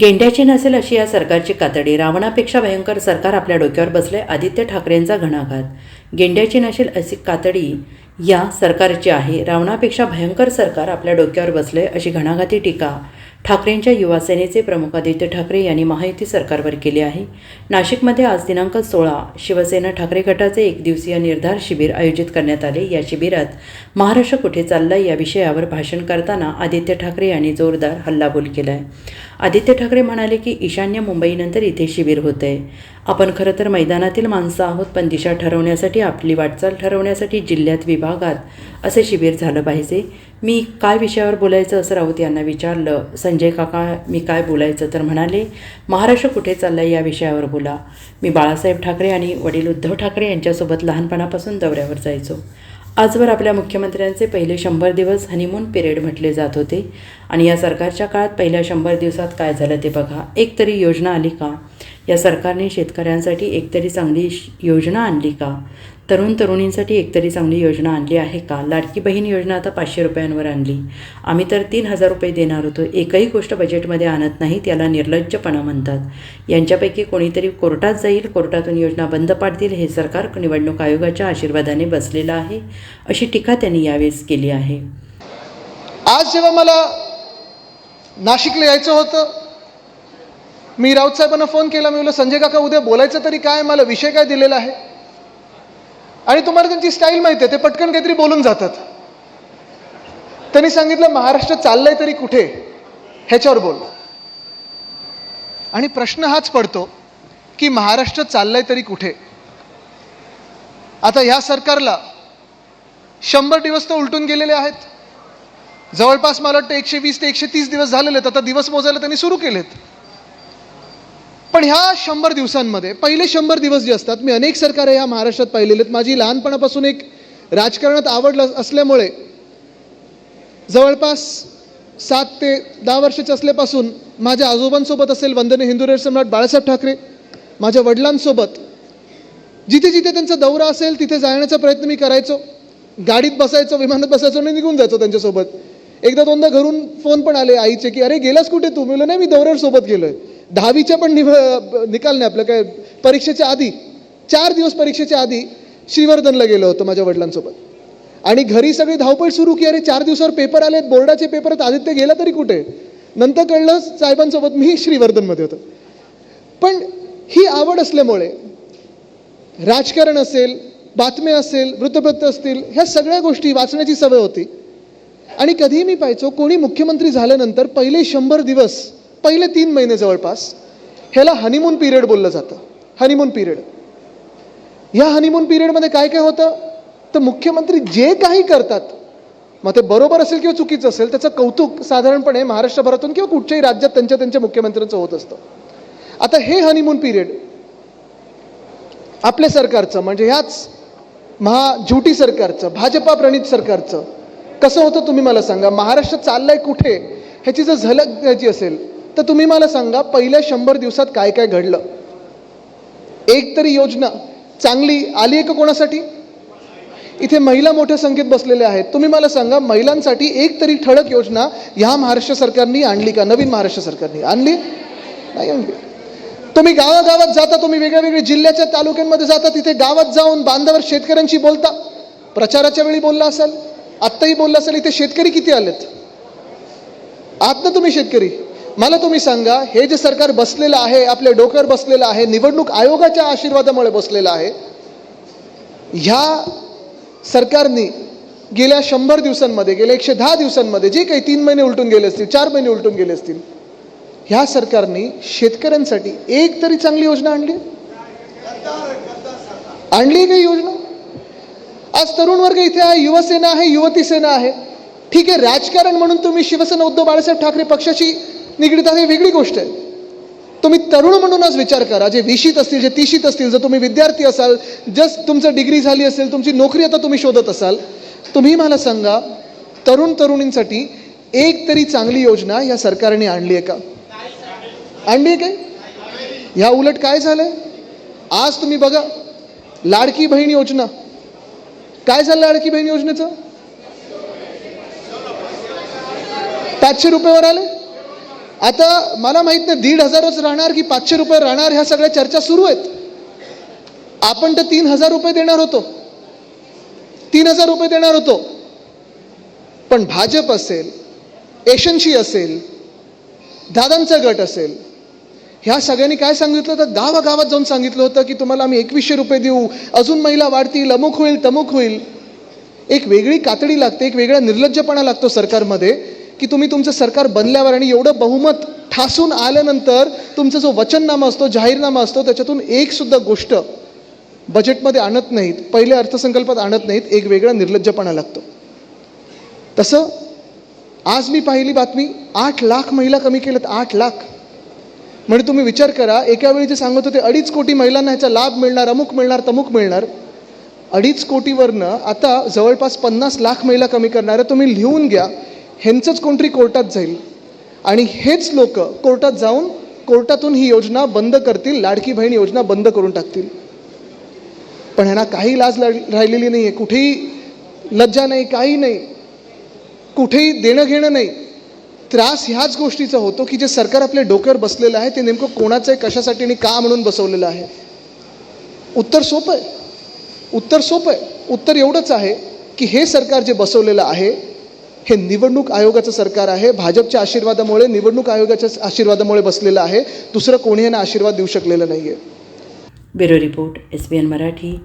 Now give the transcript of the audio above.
गेंड्याची नसेल अशी या सरकारची कातडी. रावणापेक्षा भयंकर सरकार आपल्या डोक्यावर बसले आदित्य ठाकरेंचा घणाघात. गेंड्याची नसेल अशी कातडी या सरकारची आहे. रावणापेक्षा भयंकर सरकार आपल्या डोक्यावर बसले अशी घणाघाती टीका ठाकरेंच्या युवासेनेचे प्रमुख आदित्य ठाकरे यांनी महायुती सरकारवर केली आहे. नाशिकमध्ये आज दिनांक सोळा शिवसेना ठाकरे गटाचे एक दिवसीय निर्धार शिबिर आयोजित करण्यात आले. या शिबिरात महाराष्ट्र कुठे चाललाय या विषयावर भाषण करताना आदित्य ठाकरे यांनी जोरदार हल्लाबोल केला आहे आदित्य ठाकरे म्हणाले की ईशान्य मुंबईनंतर इथे शिबिर होतं आहे आपण खरं तर मैदानातील माणसं आहोत पण दिशा ठरवण्यासाठी आपली वाटचाल ठरवण्यासाठी जिल्ह्यात विभागात असे शिबिर झालं पाहिजे. मी काय विषयावर बोलायचं असं राऊत यांना विचारलं. संजय काका मी काय बोलायचं तर म्हणाले महाराष्ट्र कुठे चाललाय या विषयावर बोला. मी बाळासाहेब ठाकरे आणि वडील उद्धव ठाकरे यांच्यासोबत लहानपणापासून दौऱ्यावर जायचो. आजवर आपल्या मुख्यमंत्र्यांचे पहिले शंभर दिवस हनीमून पिरियड म्हटले जात होते. आणि या सरकारच्या काळात पहिल्या शंभर दिवसात काय झालं ते बघा. एक तरी योजना आली का? या सरकारने शेतकऱ्यांसाठी एकतरी चांगली श- योजना आणली का? तरुण तरुणींसाठी एकतरी चांगली योजना आणली आहे का? लाडकी बहीण योजना आता पाचशे रुपयांवर आणली. आम्ही तर तीन हजार रुपये देणार होतो. एकही गोष्ट बजेटमध्ये आणत नाही त्याला निर्लज्जपणा म्हणतात. यांच्यापैकी कोणीतरी कोर्टात जाईल कोर्टातून योजना बंद पाडतील हे सरकार निवडणूक आयोगाच्या आशीर्वादाने बसलेलं आहे अशी टीका त्यांनी यावेळेस केली आहे. आज जेव्हा मला नाशिकला यायचं होतं मी राऊत साहेबांना फोन केला. मी म्हणलं संजय काका उद्या बोलायचं तरी काय? मला विषय काय दिलेला आहे? आणि तुम्हाला त्यांची स्टाईल माहिती आहे ते पटकन काहीतरी बोलून जातात. त्यांनी सांगितलं महाराष्ट्र चाललंय तरी कुठे? ह्याच्यावर बोल. आणि प्रश्न हाच पडतो की महाराष्ट्र चाललंय तरी कुठे? आता ह्या सरकारला शंभर दिवस तर उलटून गेलेले आहेत. जवळपास मला वाटतं एकशे वीस ते एकशे तीस दिवस झालेले आहेत. आता दिवस मोजायला त्यांनी सुरू केलेत. पण ह्या शंभर दिवसांमध्ये पहिले शंभर दिवस जे असतात मी अनेक सरकारे ह्या महाराष्ट्रात पाहिलेले आहेत. माझी लहानपणापासून एक राजकारणात आवड ल- असल्यामुळे जवळपास सात ते दहा वर्षाचे असल्यापासून माझ्या आजोबांसोबत असेल वंदने हिंदुरे सम्राट बाळासाहेब ठाकरे माझ्या वडिलांसोबत जिथे जिथे त्यांचा दौरा असेल तिथे जाण्याचा प्रयत्न मी करायचो. गाडीत बसायचो विमानात बसायचो आणि निघून जायचो त्यांच्यासोबत. एकदा दोनदा घरून फोन पण आले आईचे की अरे गेलास कुठे तू? मी नाही मी दौऱ्यावर सोबत गेलोय. दहावीच्या पण निभ निकाल नाही आपलं काय परीक्षेच्या आधी चार दिवस परीक्षेच्या आधी श्रीवर्धनला गेलो होतो माझ्या वडिलांसोबत. आणि घरी सगळी धावपळ सुरू की अरे चार दिवसावर पेपर आलेत बोर्डाचे पेपर आहेत आदित्य गेला तरी कुठे? नंतर कळलं साहेबांसोबत मी श्रीवर्धनमध्ये होतो. पण ही आवड असल्यामुळे राजकारण असेल बातम्या असेल वृत्तपत्र असतील ह्या सगळ्या गोष्टी वाचण्याची सवय होती. आणि कधीही मी पाहायचो कोणी मुख्यमंत्री झाल्यानंतर पहिले शंभर दिवस पहिले तीन महिने जवळपास ह्याला हनीमून पिरियड बोललं जातं. हनीमून पिरियड ह्या हनीमून पिरियडमध्ये काय काय होतं? तर मुख्यमंत्री जे काही करतात मग ते बरोबर असेल किंवा चुकीचं असेल त्याचं कौतुक साधारणपणे महाराष्ट्रभरातून किंवा कुठच्याही राज्यात त्यांच्या त्यांच्या मुख्यमंत्र्यांचं होत असतं. आता हे हनीमून पिरियड आपल्या सरकारचं म्हणजे ह्याच महा झुटी सरकारचं भाजपा प्रणित सरकारचं कसं होतं तुम्ही मला सांगा? महाराष्ट्र चाललंय कुठे? ह्याची जर झलक द्यायची असेल तर तुम्ही मला सांगा पहिल्या शंभर दिवसात काय काय घडलं? एक तरी योजना. चांगली आली आहे का कोणासाठी? इथे महिला मोठ्या संख्येत बसलेल्या आहेत. तुम्ही मला सांगा महिलांसाठी एक तरी ठळक योजना ह्या महाराष्ट्र सरकारनी आणली का? नवीन महाराष्ट्र सरकारनी आणली? नाही आणली. तुम्ही गावागावात जाता तुम्ही वेगळ्या वेगळ्या जिल्ह्याच्या तालुक्यांमध्ये जाता तिथे गावात जाऊन बांधावर शेतकऱ्यांशी बोलता. प्रचाराच्या वेळी बोलला असाल आत्ताही बोलला असाल इथे शेतकरी किती आलेत? आहात ना तुम्ही शेतकरी? मला तुम्ही सांगा हे जे सरकार बसलेलं आहे आपल्या डोक्यावर बसलेलं आहे निवडणूक आयोगाच्या आशीर्वादामुळे बसलेलं आहे ह्या सरकारने गेल्या शंभर दिवसांमध्ये गेल्या एकशे दहा दिवसांमध्ये जे काही तीन महिने उलटून गेले असतील चार महिने उलटून गेले असतील ह्या सरकारने शेतकऱ्यांसाठी एक तरी चांगली योजना आणली? आणली काही योजना? आज तरुण वर्ग इथे आहे युवसेना आहे युवती सेना आहे. ठीक आहे राजकारण म्हणून तुम्ही शिवसेना उद्धव बाळासाहेब ठाकरे पक्षाशी निगडीत आहे वेगळी गोष्ट आहे. तुम्ही तरुण म्हणूनच विचार करा जे विशीत असतील जे तिशीत असतील जर तुम्ही विद्यार्थी असाल जस्ट तुमचं डिग्री झाली असेल तुमची नोकरी आता तुम्ही शोधत असाल तुम्ही मला सांगा तरुण तरुणींसाठी एक तरी चांगली योजना या सरकारने आणली आहे का? आणली आहे काय? ह्या उलट काय झालंय? आज तुम्ही बघा लाडकी बहीण योजना. काय झालं लाडकी बहीण योजनेचं? पाचशे रुपयावर आले? आता मला माहीत नाही दीड हजारच राहणार की पाचशे रुपये राहणार ह्या सगळ्या चर्चा सुरू आहेत. आपण तर तीन हजार रुपये देणार होतो. तीन हजार रुपये देणार होतो. पण भाजप असेल एशनशी असेल दादांचा गट असेल ह्या सगळ्यांनी काय सांगितलं होतं? गावागावात जाऊन सांगितलं होतं की तुम्हाला आम्ही एकवीसशे रुपये देऊ. अजून महिला वाढतील अमुक होईल तमुक होईल. एक वेगळी कातडी लागते एक वेगळा निर्लज्जपणा लागतो सरकारमध्ये. की तुम्ही तुमचं सरकार बनल्यावर आणि एवढं बहुमत ठासून आल्यानंतर तुमचा जो वचननामा असतो जाहीरनामा असतो त्याच्यातून एकसुद्धा गोष्ट बजेटमध्ये आणत नाहीत पहिल्या अर्थसंकल्पात आणत नाहीत एक वेगळा निर्लज्जपणा लागतो. तसं आज मी पाहिली बातमी आठ लाख महिला कमी केल्यात आठ लाख. म्हणजे तुम्ही विचार करा एका वेळी जे सांगत होते अडीच कोटी महिलांना ह्याचा लाभ मिळणार अमुक मिळणार तमुक मिळणार. अडीच कोटीवरनं आता जवळपास पन्नास लाख महिला कमी करणार तुम्ही लिहून घ्या ह्यांचंच कोणतरी कोर्टात जाईल. आणि हेच लोक कोर्टात जाऊन कोर्टातून ही योजना बंद करतील लाडकी बहीण योजना बंद करून टाकतील. पण ह्यांना काही लाज ला- राहिलेली नाही आहे कुठेही लज्जा नाही काही नाही. कुठेही देणं घेणं नाही. त्रास ह्याच गोष्टीचा होतो की जे सरकार आपल्या डोक्यावर बसलेलं आहे ते नेमकं कोणाचं आहे कशासाठी आणि का म्हणून बसवलेलं आहे? उत्तर सोपं आहे. उत्तर सोपं आहे. उत्तर एवढंच आहे की हे सरकार जे बसवलेलं आहे हे निवडणूक आयोगाचं सरकार आहे. भाजपच्या आशीर्वादामुळे निवडणूक आयोगाच्या आशीर्वादामुळे बसलेलं आहे. दुसरं कोणी यांना आशीर्वाद देऊ शकलेलं नाही आहे bureau report S B N Marathi.